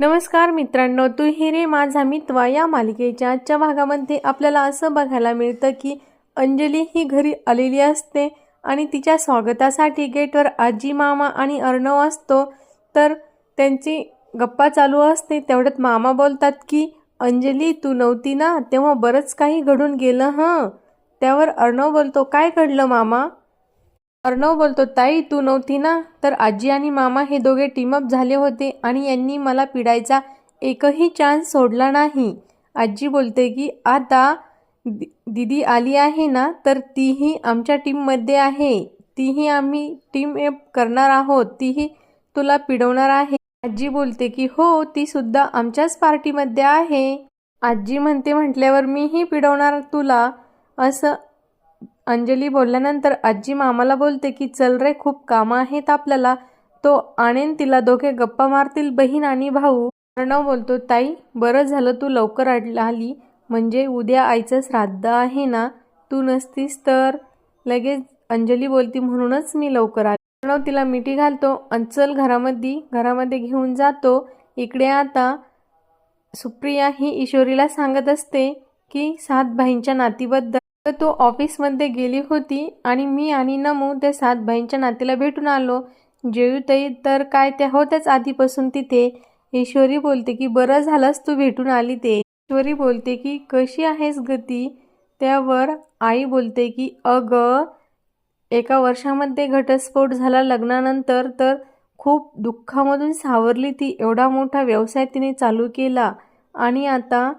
नमस्कार मित्रांनो तू हिरे माझा मित्वा या मालिकेच्या आजच्या भागामध्ये आपल्याला असं बघायला मिळतं की अंजली ही घरी आलेली असते आणि तिच्या स्वागतासाठी गेटवर आजी मामा आणि अर्णव असतो. तर त्यांची गप्पा चालू असते. तेवढ्यात मामा बोलतात की अंजली तू नव्हती ना? तेव्हा बरंच काही घडून गेलं हं? त्यावर अर्णव बोलतो काय घडलं मामा? अर्णव बोलतो ताई तू नव्हती ना? तर आजी आणि मामा हे दोघे टीमअप झाले होते आणि यांनी मला पिडायचा एकही चान्स सोडला नाही. आजी बोलते की आता दि दिदी आली आहे ना तर तीही आमच्या टीममध्ये आहे. तीही आम्ही टीम एप करणार आहोत. तीही तुला पिडवणार आहे. आजी बोलते की हो ती सुद्धा आमच्याच पार्टीमध्ये आहे. आजी म्हणते म्हटल्यावर मीही पिडवणार तुला? असं अंजली बोलल्यानंतर आजी मामाला बोलते की चल रे खूप कामं आहेत आपल्याला. तो आणेन तिला दोघे गप्पा मारतील बहीण आणि भाऊ. अर्णव बोलतो ताई बरं झालं तू लवकर आली. म्हणजे उद्या आईचं श्राद्ध आहे ना? तू नसतीस तर? लगेच अंजली बोलती म्हणूनच मी लवकर आले. अर्णव तिला मिठी घालतो आणि चल घरामध्ये घरामध्ये घेऊन जातो. इकडे आता सुप्रिया ही ईश्वरीला सांगत असते की सात भाईंच्या नातीबद्दल तर तो ऑफिसमध्ये गेली होती आणि मी आणि नमू त्या सात भाईंच्या नातीला भेटून आलो. जेयुताई तर काय त्या होत्याच आधीपासून तिथे? ईश्वरी बोलते की बरं झालंस तू भेटून आली ते. ईश्वरी बोलते की कशी आहेस गती त्यावर आई बोलते की अग एका वर्षामध्ये घटस्फोट झाला लग्नानंतर तर खूप दुःखामधून सावरली ती. एवढा मोठा व्यवसाय तिने चालू केला आणि आता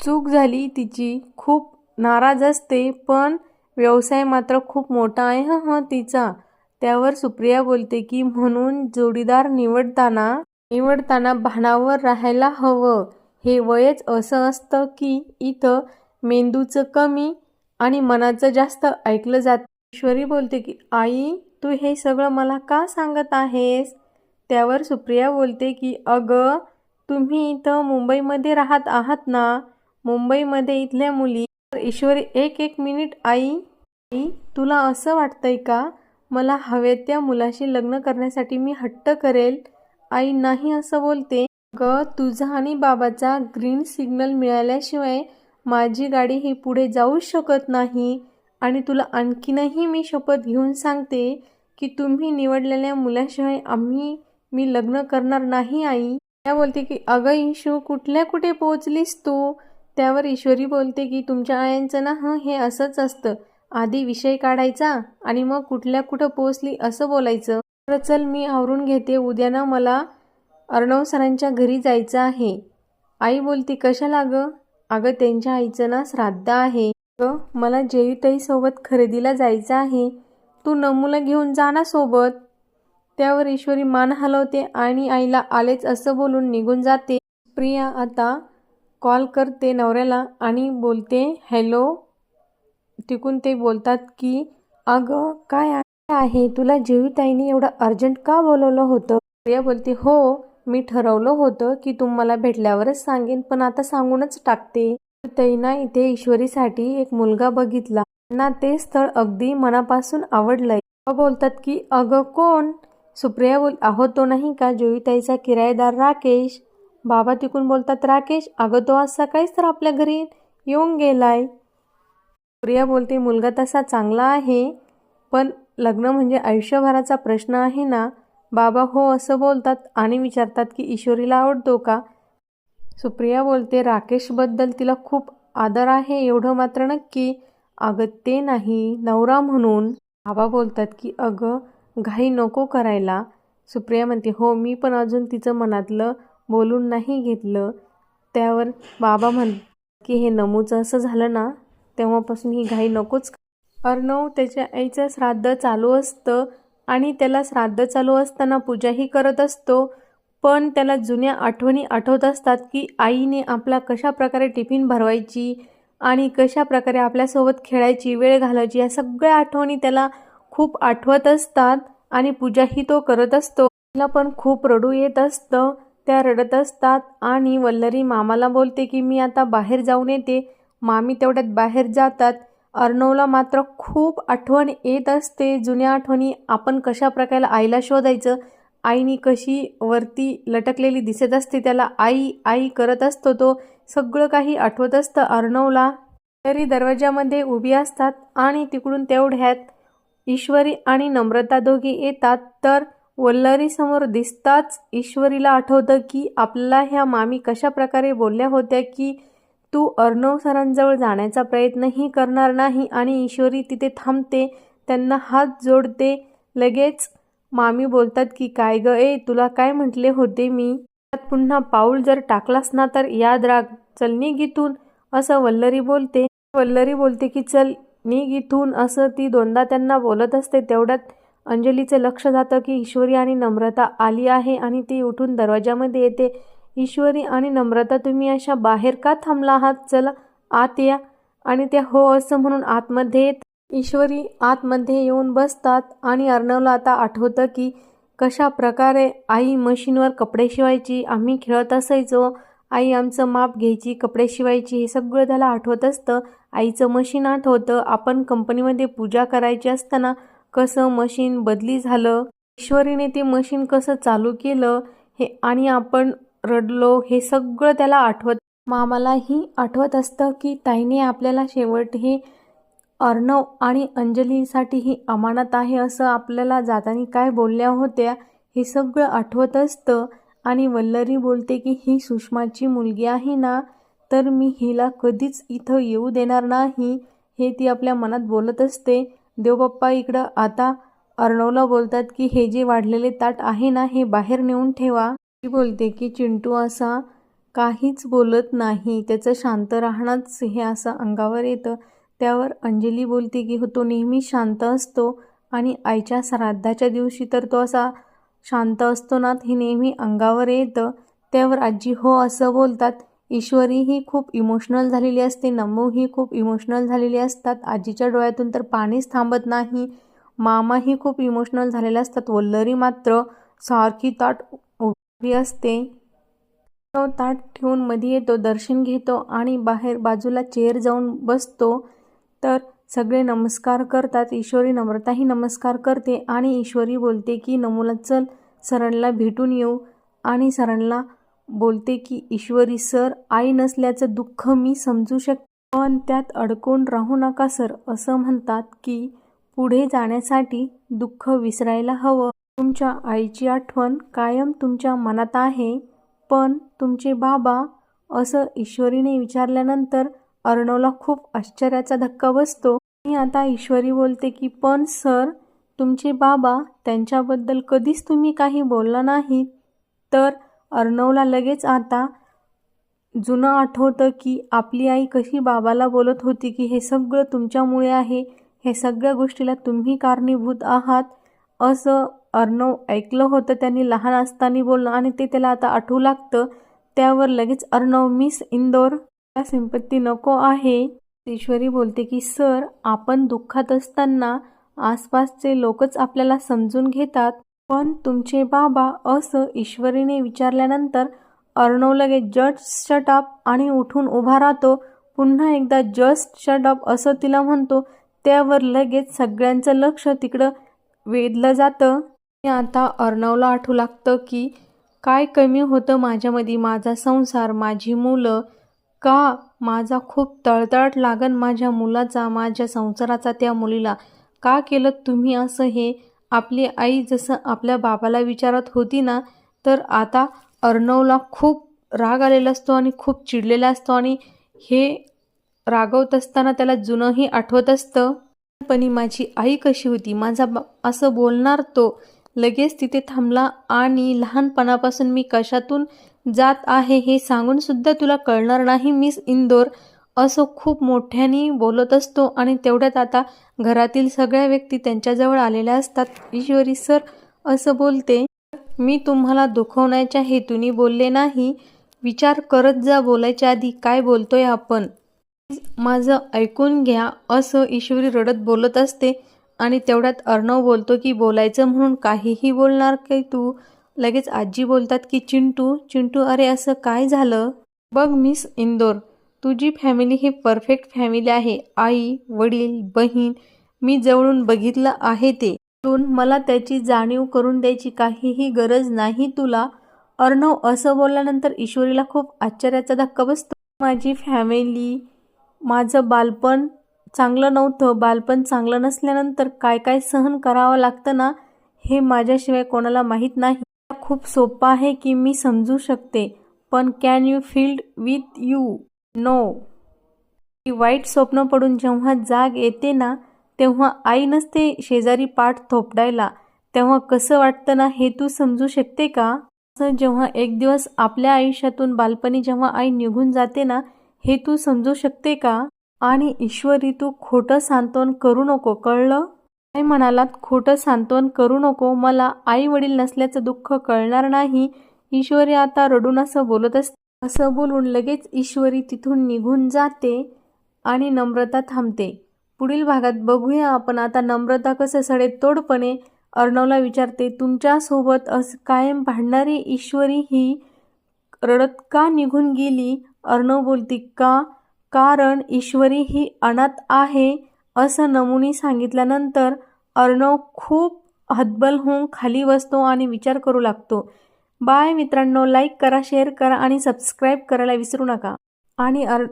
चूक झाली तिची. खूप नाराज असते पण व्यवसाय मात्र खूप मोठा आहे. हं हं तिचा. त्यावर सुप्रिया बोलते की म्हणून जोडीदार निवडताना निवडताना भानावर राहायला हवं. हे वयच असं असतं की इथं मेंदूचं कमी आणि मनाचं जास्त ऐकलं जातं. ईश्वरी बोलते की आई तू हे सगळं मला का सांगत आहेस? त्यावर सुप्रिया बोलते की अगं तुम्ही इथं मुंबईमध्ये राहत आहात ना? मुंबईमध्ये इथल्या मुली ईश्वरी एक एक मिनिट आई आई तुला असं वाटतंय का? मला हवे त्या मुलाशी लग्न करण्यासाठी मी हट्ट करेल. आई नाही असं बोलते. ग तुझा आणि बाबाचा ग्रीन सिग्नल मिळाल्याशिवाय माझी गाडी ही पुढे जाऊच शकत नाही. आणि तुला आणखीनही मी शपथ घेऊन सांगते की तुम्ही निवडलेल्या मुलाशिवाय आम्ही मी लग्न करणार नाही आई. त्या बोलते की अगं इशू कुठल्या कुठे पोहोचलीस तू? त्यावर ईश्वरी बोलते की तुमच्या आयांचं ना हं हे असंच असतं. आधी विषय काढायचा आणि मग कुठल्या कुठं पोचली असं बोलायचं. तर चल मी आवरून घेते. उद्या ना मला अर्णव सरांच्या घरी जायचं आहे. आई बोलती कशाला गं? अगं त्यांच्या आईचं ना श्राद्ध आहे. ग मला सोबत खरेदीला जायचं आहे. तू नमुला घेऊन जा ना सोबत. त्यावर ईश्वरी मान हलवते आणि आईला आलेच असं बोलून निघून जाते. प्रिया आता कॉल करते नवऱ्याला आणि बोलते हॅलो. तिकून ते बोलतात की अगं काय आहे? तुला जेवीताईने एवढं अर्जंट का बोलवलं होतं? प्रिया बोलते हो मी ठरवलं होतं की तुम्हाला भेटल्यावरच सांगेन पण आता सांगूनच टाकते. तैना इथे ईश्वरीसाठी एक मुलगा बघितला ना ते स्थळ अगदी मनापासून आवडलंय. बोलतात की अगं कोण? सुप्रिया बोल आहो तो नाही का जोईताईचा किरायेदार राकेश? बाबा तिकून बोलतात राकेश अगं तो आज सकाळीच तर आपल्या घरी येऊन गेलाय. प्रिया बोलते मुलगा तसा चांगला आहे पण लग्न म्हणजे आयुष्यभराचा प्रश्न आहे ना. बाबा हो असं बोलतात आणि विचारतात की ईश्वरीला आवडतो का? सुप्रिया बोलते राकेशबद्दल तिला खूप आदर आहे एवढं मात्र नक्की. अगं ते नाही नवरा म्हणून. बाबा बोलतात की अगं घाई नको करायला. सुप्रिया म्हणते हो मी पण अजून तिचं मनातलं बोलून नाही घेतलं त्यावर बाबा म्हण की हे नमूचं असं झालं ना तेव्हापासून ही घाई नकोच अर्णव त्याच्या आईचं श्राद्ध चालू असतं आणि त्याला श्राद्ध चालू असताना पूजाही करत असतो पण त्याला जुन्या आठवणी आठवत असतात की आईने आपला कशा प्रकारे टिफिन भरवायची आणि कशा प्रकारे आपल्यासोबत खेळायची वेळ घालायची या सगळ्या आठवणी त्याला खूप आठवत असतात आणि पूजाही तो करत असतो. तिला पण खूप रडू येत असतं. त्या रडत असतात आणि वल्लरी मामाला बोलते की मी आता बाहेर जाऊन येते. मामी तेवढ्यात बाहेर जातात. अर्णवला मात्र खूप आठवण येत असते. जुन्या आठवणी आपण कशा प्रकारे आईला शोधायचं? आईनी कशी वरती लटकलेली दिसत असते त्याला आई आई करत असतो तो सगळं काही आठवत असतं अर्णवला तरी दरवाजामध्ये उभी असतात आणि तिकडून तेवढ्यात ईश्वरी आणि नम्रता दोघी येतात. तर वल्लरीसमोर दिसताच ईश्वरीला आठवतं की आपल्याला ह्या मामी कशा प्रकारे बोलल्या होत्या की तू अर्णव सरांजवळ जाण्याचा प्रयत्नही करणार नाही आणि ईश्वरी तिथे थांबते त्यांना हात जोडते. लगेच मामी बोलतात की काय ग ए तुला काय म्हटले होते मी? त्यात पुन्हा पाऊल जर टाकलास ना तर याद राग चल निघ इथून असं वल्लरी बोलते. वल्लरी बोलते की चल निघ इथून असं ती दोनदा त्यांना बोलत असते तेवढ्यात अंजलीचं लक्ष जातं की ईश्वरी आणि नम्रता आली आहे आणि ती उठून दरवाजामध्ये येते. ईश्वरी आणि नम्रता तुम्ही अशा बाहेर का थांबला आहात? चला आत या. आणि त्या हो असं म्हणून आतमध्ये येत ईश्वरी आतमध्ये येऊन बसतात आणि अर्णवला आता आठवतं की कशा प्रकारे आई मशीनवर कपडे शिवायची आम्ही खेळत असायचो. आई आमचं माप घ्यायची कपडे शिवायची हे सगळं त्याला आठवत असतं. आईचं मशीन आठवतं. आपण कंपनीमध्ये पूजा करायची असताना कसं मशीन बदली झालं ईश्वरीने ते मशीन कसं चालू केलं हे आणि आपण रडलो हे सगळं त्याला आठवत. मामालाही आठवत असतं की ताईने आपल्याला शेवट हे अर्णव आणि अंजलीसाठी ही अमानत आहे असं आपल्याला जाताना काय बोलल्या होत्या हे सगळं आठवत असतं. आणि वल्लरी बोलते की ही सुषमाची मुलगी आहे ना तर मी हिला कधीच इथं येऊ देणार नाही हे ती आपल्या मनात बोलत असते. देवबाप्पा इकडं आता अर्णवला बोलतात की हे जे वाढलेले ताट आहे ना हे बाहेर नेऊन ठेवा. ती बोलते की चिंटू असा काहीच बोलत नाही. त्याचं शांत राहणंच हे असं अंगावर येतं. त्यावर अंजली बोलते की हो तो नेहमी शांत असतो आणि आईच्या श्राद्धाच्या दिवशी तर तो असा शांत असतो ना हे नेहमी अंगावर येतं. त्यावर आजी हो असं बोलतात. ईश्वरी ही खूप इमोशनल झालेली असते. नमू ही खूप इमोशनल झालेली असतात. आजीच्या डोळ्यातून तर पाणीच थांबत नाही. मामाही खूप इमोशनल झालेले असतात. वल्लरी मात्र सारखी ताट उभी असते. तो ताट ठेवून मध्ये येतो दर्शन घेतो आणि बाहेर बाजूला चेअर जाऊन बसतो. तर सगळे नमस्कार करतात. ईश्वरी नम्रताही नमस्कार करते आणि ईश्वरी बोलते की नमूला चल सरांना भेटून येऊ. आणि सरांना बोलते की ईश्वरी सर आई नसल्याचं दुःख मी समजू शकते. पण त्यात अडकून राहू नका सर. असं म्हणतात की पुढे जाण्यासाठी दुःख विसरायला हवं. तुमच्या आईची आठवण कायम तुमच्या मनात आहे. पण तुमचे बाबा असं ईश्वरीने विचारल्यानंतर अर्णवला खूप आश्चर्याचा धक्का बसतो. मी आता ईश्वरी बोलते की पण सर तुमचे बाबा त्यांच्याबद्दल कधीच तुम्ही काही बोलला नाही तर अर्णवला लगेच आता जुनं आठवतं की आपली आई कशी बाबाला बोलत होती की हे सगळं तुमच्यामुळे आहे हे सगळ्या गोष्टीला तुम्ही कारणीभूत आहात असं अर्णव ऐकलं होतं त्यांनी लहान असताना बोललं आणि ते त्याला आता आठवू लागतं. त्यावर लगेच अर्णव मिस इंदोर त्या संपत्ती नको आहे. ईश्वरी बोलते की सर आपण दुःखात असताना आसपासचे लोकच आपल्याला समजून घेतात. पण तुमचे बाबा असं ईश्वरीने विचारल्यानंतर अर्णव लगेच जस्ट शटअप आणि उठून उभा राहतो. पुन्हा एकदा जस्ट शटअप असं तिला म्हणतो. त्यावर लगेच सगळ्यांचं लक्ष तिकडं वेधलं जातं. आता अर्णवला आठवू लागतं की काय कमी होतं माझ्यामध्ये? माझा संसार माझी मुलं? का माझा खूप तळतळट लागन माझ्या मुलाचा माझ्या संसाराचा त्या मुलीला? का केलं तुम्ही असं हे? आपली आई जसं आपल्या बाबाला विचारत होती ना तर आता अर्णवला खूप राग आलेला असतो आणि खूप चिडलेला असतो आणि हे रागवत असताना त्याला जुनंही आठवत असतं. पण माझी आई कशी होती? माझा बा असं बोलणार तो लगेच तिथे थांबला आणि लहानपणापासून मी कशातून जात आहे हे सांगूनसुद्धा तुला कळणार नाही मिस इंदोर. असं खूप मोठ्याने बोलत असतो आणि तेवढ्यात आता घरातील सगळ्या व्यक्ती त्यांच्याजवळ आलेल्या असतात. ईश्वरी सर असं बोलते? मी तुम्हाला दुखवण्याच्या हेतूने बोलले नाही. विचार करत जा बोलायच्या आधी काय बोलतोय आपण. माझं ऐकून घ्या. असं ईश्वरी रडत बोलत असते आणि तेवढ्यात अर्णव बोलतो की बोलायचं म्हणून काहीही बोलणार की तू? लगेच आजी बोलतात की चिंटू चिंटू अरे असं काय झालं? बघ मिस इंदोर तुझी फॅमिली ही परफेक्ट फॅमिली आहे. आई वडील बहीण मी जवळून बघितलं आहे ते. तून मला त्याची जाणीव करून द्यायची काहीही गरज नाही तुला. अर्णव असं बोलल्यानंतर ईश्वरीला खूप आश्चर्याचा धक्का बसतो. माझी फॅमिली माझं बालपण चांगलं नव्हतं. बालपण चांगलं नसल्यानंतर काय काय सहन करावं लागतं ना हे माझ्याशिवाय कोणाला माहीत नाही. खूप सोपं आहे की मी समजू शकते. पण can you field with you know ती वाईट स्वप्न पडून जेव्हा जाग येते ना तेव्हा आई नसते शेजारी पाठ थोपडायला. तेव्हा कसं वाटतं ना हे तू समजू शकते का? असं जेव्हा एक दिवस आपल्या आयुष्यातून बालपणी जेव्हा आई निघून जाते ना हे तू समजू शकते का? आणि ईश्वरी तू खोटं सांत्वन करू नको कळलं? आई म्हणालात खोटं सांत्वन करू नको मला आई वडील नसल्याचं दुःख कळणार नाही. ईश्वरी आता रडून असं बोलत असते. असं बोलून लगेच ईश्वरी तिथून निघून जाते आणि नम्रता थांबते. पुढील भागात बघूया आपण आता नम्रता कसं सडेतोडपणे अर्णवला विचारते तुमच्यासोबत असं कायम भांडणारी ईश्वरी ही रडत का निघून गेली? अर्णव बोलती का? कारण ईश्वरी ही अनाथ आहे असं नमुनी सांगितल्यानंतर अर्णव खूप हतबल होऊन खाली बसतो आणि विचार करू लागतो. बाय मित्रांनो लाईक करा शेअर करा आणि सबस्क्राईब करायला विसरू नका. आणि अर